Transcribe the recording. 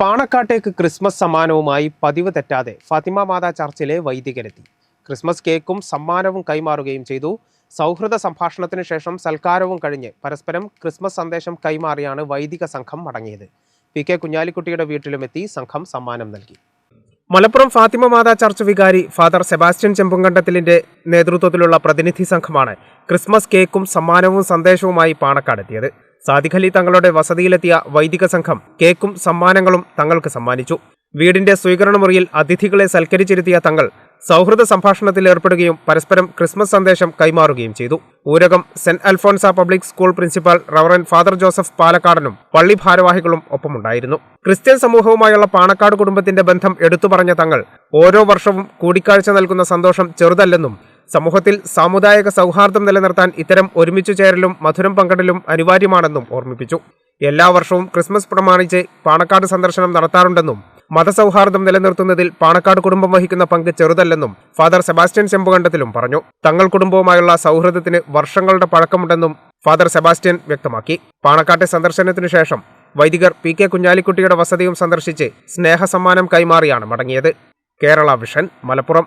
പാണക്കാട്ടേക്ക് Christmas സമ്മാനവുമായി പതിവ് തെറ്റാതെ ഫാത്തിമ മാതാ ചർച്ചിലെ വൈദികരെത്തി. Christmas കേക്കും സമ്മാനവും കൈമാറുകയും ചെയ്തു. സൗഹൃദ സംഭാഷണത്തിന് ശേഷം സൽക്കാരവും കഴിഞ്ഞ് പരസ്പരം ക്രിസ്മസ് സന്ദേശം കൈമാറിയാണ് വൈദിക സംഘം മടങ്ങിയത്. പി കെ കുഞ്ഞാലിക്കുട്ടിയുടെ വീട്ടിലുമെത്തി സംഘം സമ്മാനം നൽകി. മലപ്പുറം ഫാത്തിമ മാതാ ചർച്ച് വികാരി ഫാദർ സെബാസ്റ്റ്യൻ ചെമ്പുങ്കണ്ടത്തിലിന്റെ നേതൃത്വത്തിലുള്ള പ്രതിനിധി സംഘമാണ് ക്രിസ്മസ് കേക്കും സമ്മാനവും സന്ദേശവുമായി പാണക്കാടെത്തിയത്. സാദിഖ് അലി തങ്ങളുടെ വസതിയിലെത്തിയ വൈദിക സംഘം കേക്കും സമ്മാനങ്ങളും തങ്ങൾക്ക് സമ്മാനിച്ചു. വീടിന്റെ സ്വീകരണ മുറിയിൽ അതിഥികളെ സൽക്കരിച്ചിരുത്തിയ തങ്ങൾ സൗഹൃദ സംഭാഷണത്തിൽ ഏർപ്പെടുകയും പരസ്പരം ക്രിസ്മസ് സന്ദേശം കൈമാറുകയും ചെയ്തു. Oorakam Saint Alphonsa Public School principal Reverend Father Joseph പാലക്കാടനും പള്ളി ഭാരവാഹികളും ഒപ്പമുണ്ടായിരുന്നു. ക്രിസ്ത്യൻ സമൂഹവുമായുള്ള പാണക്കാട് കുടുംബത്തിന്റെ ബന്ധം എടുത്തു പറഞ്ഞ തങ്ങൾ ഓരോ വർഷവും കൂടിക്കാഴ്ച നൽകുന്ന സന്തോഷം ചെറുതല്ലെന്നും സമൂഹത്തിൽ സാമുദായിക സൗഹാർദ്ദം നിലനിർത്താൻ ഇത്തരം ഒരുമിച്ചു ചേരലും മധുരം പങ്കിടലും അനിവാര്യമാണെന്നും ഓർമ്മിപ്പിച്ചു. എല്ലാ വർഷവും ക്രിസ്മസ് പ്രമാണിച്ച് പാണക്കാട് സന്ദർശനം നടത്താറുണ്ടെന്നും മതസൗഹാർദ്ദം നിലനിർത്തുന്നതിൽ പാണക്കാട് കുടുംബം വഹിക്കുന്ന പങ്ക് ചെറുതല്ലെന്നും ഫാദർ സെബാസ്റ്റ്യൻ ചെമ്പുകണ്ടത്തിലും പറഞ്ഞു. തങ്ങൾ കുടുംബവുമായുള്ള സൗഹൃദത്തിന് വർഷങ്ങളുടെ പഴക്കമുണ്ടെന്നും ഫാദർ സെബാസ്റ്റ്യൻ വ്യക്തമാക്കി. പാണക്കാട്ടെ സന്ദർശനത്തിനു ശേഷം വൈദികർ പി കെ കുഞ്ഞാലിക്കുട്ടിയുടെ വസതിയും സന്ദർശിച്ച് സ്നേഹസമ്മാനം കൈമാറിയാണ് മടങ്ങിയത്. കേരള വിഷൻ മലപ്പുറം.